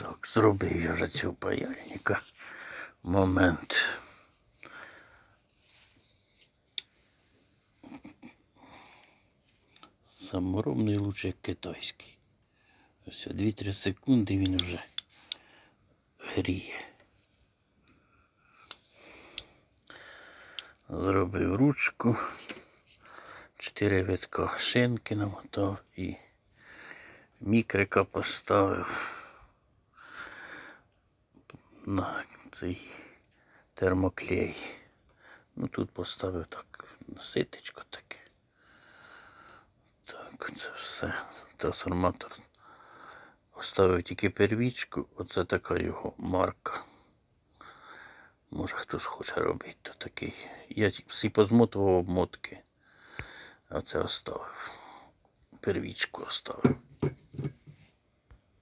Так, зробив я вже цього паяльника. Момент. Саморобний лучше як китайський. Ось 2-3 секунди він вже гріє. Зробив ручку. Чотири витка шинки намотав і мікрика поставив на цей термоклей. Ну тут поставив так ситечко таке. Так, це все. Трансформатор. Оставив тільки первічку, оце така його марка. Може хтось хоче робити, то такий. Я всі позмотував обмотки. А це оставив. Первічку оставив.